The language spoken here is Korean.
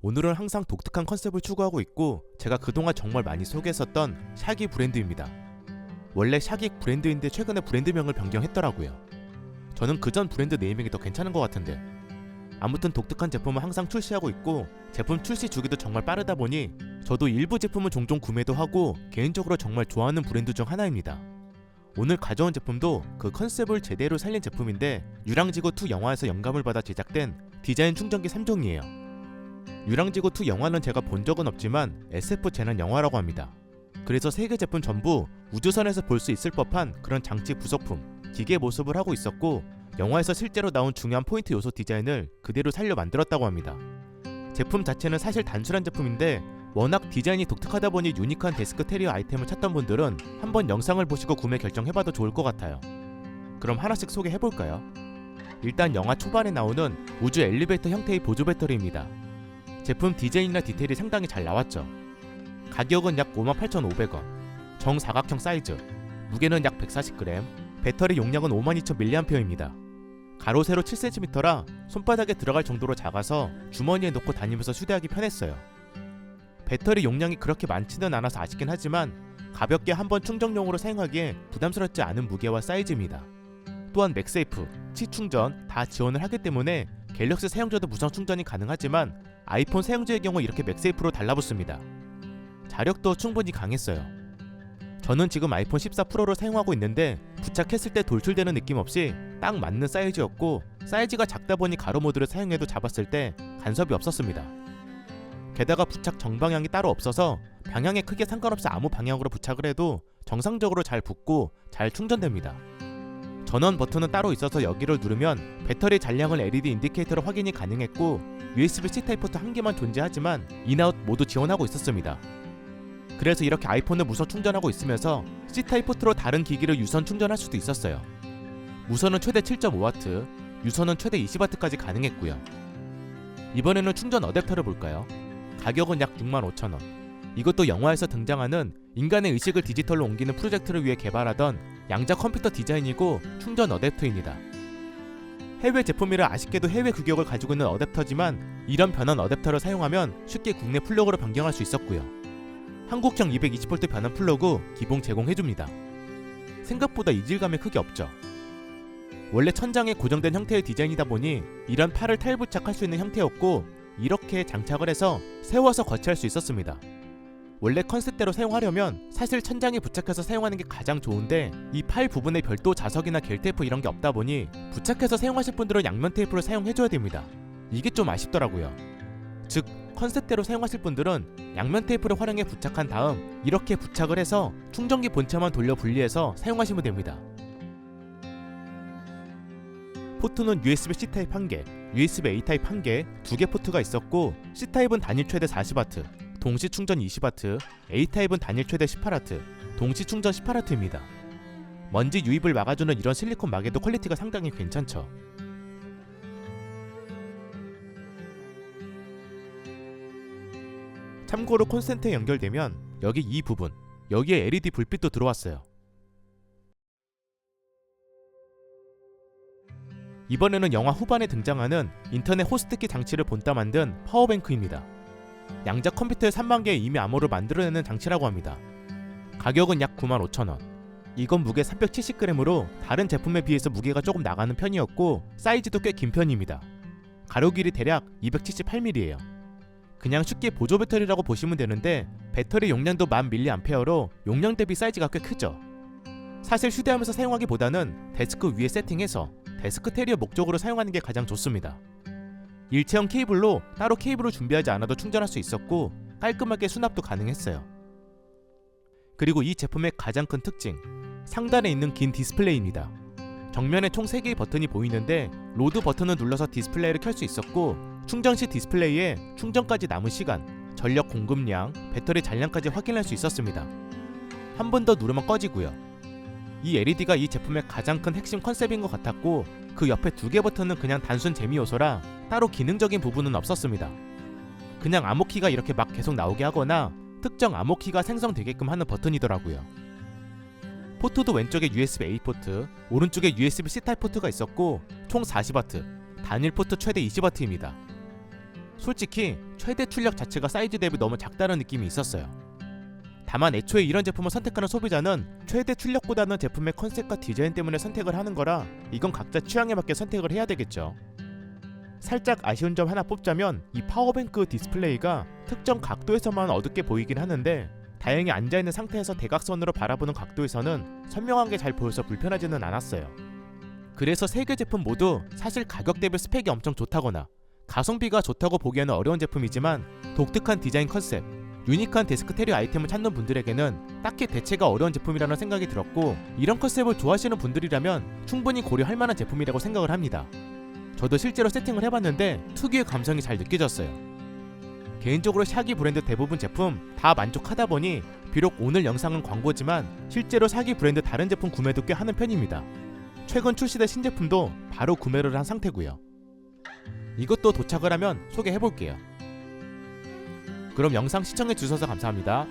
오늘은 항상 독특한 컨셉을 추구하고 있고 제가 그동안 정말 많이 소개했었던 샤기 브랜드입니다. 원래 샤기 브랜드인데 최근에 브랜드명을 변경했더라고요. 저는 그전 브랜드 네이밍이 더 괜찮은 것 같은데 아무튼 독특한 제품은 항상 출시하고 있고 제품 출시 주기도 정말 빠르다 보니 저도 일부 제품은 종종 구매도 하고 개인적으로 정말 좋아하는 브랜드 중 하나입니다. 오늘 가져온 제품도 그 컨셉을 제대로 살린 제품인데 유랑지구2 영화에서 영감을 받아 제작된 디자인 충전기 3종이에요. 유랑지구2 영화는 제가 본 적은 없지만 SF 재난 영화라고 합니다. 그래서 세 개 제품 전부 우주선에서 볼 수 있을 법한 그런 장치 부속품, 기계 모습을 하고 있었고 영화에서 실제로 나온 중요한 포인트 요소 디자인을 그대로 살려 만들었다고 합니다. 제품 자체는 사실 단순한 제품인데 워낙 디자인이 독특하다 보니 유니크한 데스크 테리어 아이템을 찾던 분들은 한번 영상을 보시고 구매 결정해봐도 좋을 것 같아요. 그럼 하나씩 소개해볼까요? 일단 영화 초반에 나오는 우주 엘리베이터 형태의 보조 배터리입니다. 제품 디자인이나 디테일이 상당히 잘 나왔죠. 가격은 약 58,500원, 정사각형 사이즈, 무게는 약 140g, 배터리 용량은 52,000mAh입니다. 가로 세로 7cm라 손바닥에 들어갈 정도로 작아서 주머니에 넣고 다니면서 휴대하기 편했어요. 배터리 용량이 그렇게 많지는 않아서 아쉽긴 하지만 가볍게 한 번 충전용으로 사용하기에 부담스럽지 않은 무게와 사이즈입니다. 또한 맥세이프, 치충전 다 지원을 하기 때문에 갤럭시 사용자도 무선 충전이 가능하지만 아이폰 사용자의 경우 이렇게 맥세이프로 달라붙습니다. 자력도 충분히 강했어요. 저는 지금 아이폰 14 프로를 사용하고 있는데 부착했을 때 돌출되는 느낌 없이 딱 맞는 사이즈였고 사이즈가 작다 보니 가로 모드를 사용해도 잡았을 때 간섭이 없었습니다. 게다가 부착 정방향이 따로 없어서 방향에 크게 상관없이 아무 방향으로 부착을 해도 정상적으로 잘 붙고 잘 충전됩니다. 전원 버튼은 따로 있어서 여기를 누르면 배터리 잔량을 LED 인디케이터로 확인이 가능했고 USB-C 타입 포트 한 개만 존재하지만 인아웃 모두 지원하고 있었습니다. 그래서 이렇게 아이폰을 무선 충전하고 있으면서 C 타입 포트로 다른 기기를 유선 충전할 수도 있었어요. 무선은 최대 7.5W, 유선은 최대 20W까지 가능했고요. 이번에는 충전 어댑터를 볼까요? 가격은 약 65,000원. 이것도 영화에서 등장하는 인간의 의식을 디지털로 옮기는 프로젝트를 위해 개발하던 양자 컴퓨터 디자인이고 충전 어댑터입니다. 해외 제품이라 아쉽게도 해외 규격을 가지고 있는 어댑터지만 이런 변환 어댑터를 사용하면 쉽게 국내 플러그로 변경할 수 있었고요. 한국형 220V 변환 플러그 기본 제공해줍니다. 생각보다 이질감이 크게 없죠. 원래 천장에 고정된 형태의 디자인이다 보니 이런 팔을 탈부착할 수 있는 형태였고 이렇게 장착을 해서 세워서 거치할 수 있었습니다. 원래 컨셉대로 사용하려면 사실 천장에 부착해서 사용하는 게 가장 좋은데 이 팔 부분에 별도 자석이나 겔 테이프 이런 게 없다 보니 부착해서 사용하실 분들은 양면 테이프를 사용해줘야 됩니다. 이게 좀 아쉽더라고요. 즉 컨셉대로 사용하실 분들은 양면 테이프를 활용해 부착한 다음 이렇게 부착을 해서 충전기 본체만 돌려 분리해서 사용하시면 됩니다. 포트는 USB-C 타입 1개, USB-A 타입 1개, 2개 포트가 있었고 C 타입은 단일 최대 40W, 동시 충전 20W, A 타입은 단일 최대 18W, 동시 충전 18W입니다. 먼지 유입을 막아주는 이런 실리콘 막에도 퀄리티가 상당히 괜찮죠. 참고로 콘센트에 연결되면 여기 이 부분, 여기에 LED 불빛도 들어왔어요. 이번에는 영화 후반에 등장하는 인터넷 호스트키 장치를 본따 만든 파워뱅크입니다. 양자 컴퓨터의 3만 개의 이미 암호를 만들어내는 장치라고 합니다. 가격은 약 95,000원. 이건 무게 370g으로 다른 제품에 비해서 무게가 조금 나가는 편이었고 사이즈도 꽤 긴 편입니다. 가로 길이 대략 278mm예요. 그냥 쉽게 보조 배터리라고 보시면 되는데 배터리 용량도 1000mAh로 용량 대비 사이즈가 꽤 크죠. 사실 휴대하면서 사용하기보다는 데스크 위에 세팅해서 데스크 테리어 목적으로 사용하는 게 가장 좋습니다. 일체형 케이블로 따로 케이블을 준비하지 않아도 충전할 수 있었고 깔끔하게 수납도 가능했어요. 그리고 이 제품의 가장 큰 특징, 상단에 있는 긴 디스플레이입니다. 정면에 총 3개의 버튼이 보이는데 로드 버튼을 눌러서 디스플레이를 켤 수 있었고 충전 시 디스플레이에 충전까지 남은 시간, 전력 공급량, 배터리 잔량까지 확인할 수 있었습니다. 한 번 더 누르면 꺼지고요. 이 LED가 이 제품의 가장 큰 핵심 컨셉인 것 같았고 그 옆에 두 개 버튼은 그냥 단순 재미 요소라 따로 기능적인 부분은 없었습니다. 그냥 암호키가 이렇게 막 계속 나오게 하거나 특정 암호키가 생성되게끔 하는 버튼이더라고요. 포트도 왼쪽에 USB-A 포트, 오른쪽에 USB-C 타입 포트가 있었고 총 40W, 단일 포트 최대 20W입니다. 솔직히 최대 출력 자체가 사이즈 대비 너무 작다는 느낌이 있었어요. 다만 애초에 이런 제품을 선택하는 소비자는 최대 출력보다는 제품의 컨셉과 디자인 때문에 선택을 하는 거라 이건 각자 취향에 맞게 선택을 해야 되겠죠. 살짝 아쉬운 점 하나 뽑자면 이 파워뱅크 디스플레이가 특정 각도에서만 어둡게 보이긴 하는데 다행히 앉아있는 상태에서 대각선으로 바라보는 각도에서는 선명하게 잘 보여서 불편하지는 않았어요. 그래서 세 개 제품 모두 사실 가격 대비 스펙이 엄청 좋다거나 가성비가 좋다고 보기에는 어려운 제품이지만 독특한 디자인 컨셉, 유니크한 데스크 테리어 아이템을 찾는 분들에게는 딱히 대체가 어려운 제품이라는 생각이 들었고 이런 컨셉을 좋아하시는 분들이라면 충분히 고려할 만한 제품이라고 생각을 합니다. 저도 실제로 세팅을 해봤는데 특유의 감성이 잘 느껴졌어요. 개인적으로 샤기 브랜드 대부분 제품 다 만족하다 보니 비록 오늘 영상은 광고지만 실제로 샤기 브랜드 다른 제품 구매도 꽤 하는 편입니다. 최근 출시된 신제품도 바로 구매를 한 상태고요. 이것도 도착을 하면 소개해 볼게요. 그럼 영상 시청해 주셔서 감사합니다.